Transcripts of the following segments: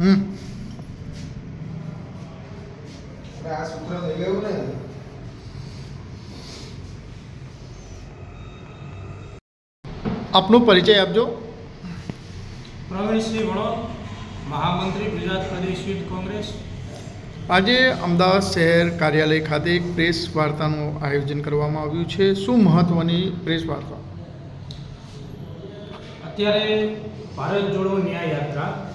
હમ. આ સૂત્ર થઈ ગયું ને. આપનો પરિચય આપજો. પ્રવીણસિંહ વણોદ મહામંત્રી ગુજરાત પ્રદેશ યુથ કોંગ્રેસ. આજે અમદાવાદ શહેર કાર્યાલય ખાતે એક પ્રેસ વાર્તાનું આયોજન કરવામાં આવ્યું છે. શું મહત્ત્વની પ્રેસ વાર્તા? અત્યારે ભારત જોડો ન્યાય યાત્રા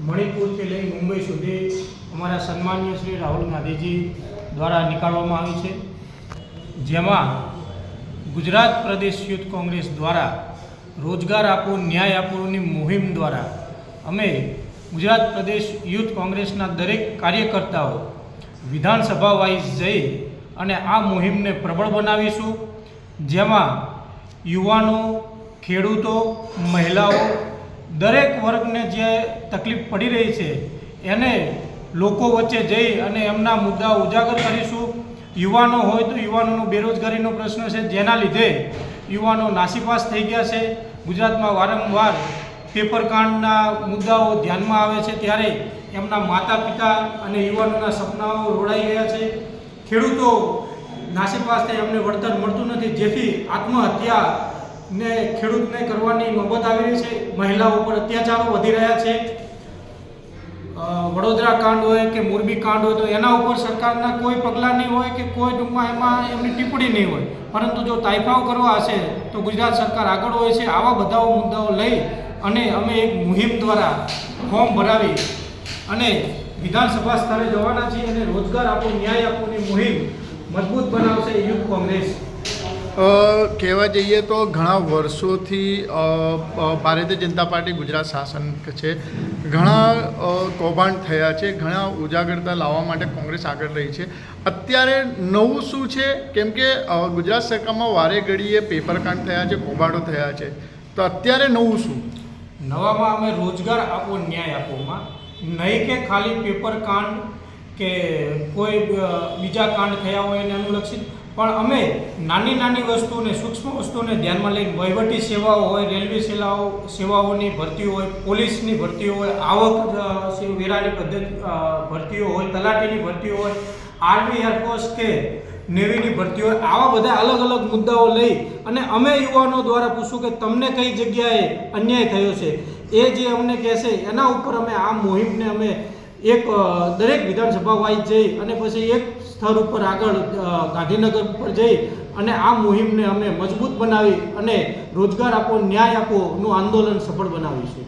મણિપુરથી લઈ મુંબઈ સુધી અમારા સન્માનીય શ્રી રાહુલ ગાંધીજી દ્વારા નીકાળવામાં આવી છે. જેમાં ગુજરાત પ્રદેશ યુથ કોંગ્રેસ દ્વારા રોજગાર આપો, ન્યાય આપોની મુહિમ દ્વારા અમે ગુજરાત પ્રદેશ યુથ કોંગ્રેસના દરેક કાર્યકર્તાઓ વિધાનસભા વાઇઝ જઈ અને આ મુહિમને પ્રબળ બનાવીશું. જેમાં યુવાનો, ખેડૂતો, મહિલાઓ દરેક વર્ગને જે તકલીફ પડી રહી છે, એને લોકો વચ્ચે જઈ અને એમના મુદ્દા ઉજાગર કરીશું. યુવાનો હોય તો યુવાનોનો બેરોજગારીનો પ્રશ્ન છે, જેના લીધે યુવાનો નાસીપાસ થઈ ગયા છે. ગુજરાતમાં વારંવાર પેપર કાંડના મુદ્દાઓ ધ્યાનમાં આવે છે, ત્યારે એમના માતા પિતા અને યુવાનોના સપનાઓ રોડાઈ ગયા છે. ખેડૂતો નાસીપાસ થઈ એમને વળતર મળતું નથી, જેથી આત્મહત્યા ને ખેડૂતને કરવાની નોબત આવી રહી છે. મહિલાઓ પર અત્યાચારો વધી રહ્યા છે. વડોદરા કાંડ હોય કે મોરબી કાંડ હોય તો એના ઉપર સરકારના કોઈ પગલાં નહીં હોય કે કોઈ ટૂંકમાં એમાં એમની ટિપ્પણી નહીં હોય. પરંતુ જો તાઇફાઓ કરવા હશે તો ગુજરાત સરકાર આગળ હોય છે. આવા બધા મુદ્દાઓ લઈ અને અમે એક મુહિમ દ્વારા ફોર્મ ભરાવી અને વિધાનસભા સ્તરે જવાના છીએ અને રોજગાર આપો, ન્યાય આપોની મુહિમ મજબૂત બનાવશે યુથ કોંગ્રેસ. કહેવા જઈએ તો ઘણા વર્ષોથી ભારતીય જનતા પાર્ટી ગુજરાત શાસન છે. ઘણા કૌભાંડ થયા છે, ઘણા ઉજાગરતા લાવવા માટે કોંગ્રેસ આગળ રહી છે. અત્યારે નવું શું છે? કેમ કે ગુજરાત સરકારમાં વારે ઘડીએ પેપર કાંડ થયા છે, કૌભાંડો થયા છે. તો અત્યારે નવું શું? નવામાં અમે રોજગાર આપો, ન્યાય આપોમાં નહીં કે ખાલી પેપર કાંડ કે કોઈ બીજા કાંડ થયા હોય એને અનુલક્ષિત પણ અમે નાની નાની વસ્તુને, સૂક્ષ્મ વસ્તુને ધ્યાનમાં લઈને વહીવટી સેવાઓ હોય, રેલવે સેવાઓ, સેવાઓની ભરતીઓ હોય, પોલીસની ભરતીઓ હોય, આવક વેરાની પદ્ધતિ ભરતીઓ હોય, તલાટીની ભરતીઓ હોય, આર્મી, એરફોર્સ કે નેવીની ભરતીઓ હોય, આવા બધા અલગ અલગ મુદ્દાઓ લઈ અને અમે યુવાનો દ્વારા પૂછું કે તમને કઈ જગ્યાએ અન્યાય થયો છે? એ જે અમને કહેશે, એના ઉપર અમે આ મુહિમને અમે એક દરેક વિધાનસભા વાઇઝ જઈ અને પછી એક સ્તર ઉપર આગળ ગાંધીનગર ઉપર જઈ અને આ મુહિમને અમે મજબૂત બનાવી અને રોજગાર આપો, ન્યાય આપોનું આંદોલન સફળ બનાવીશું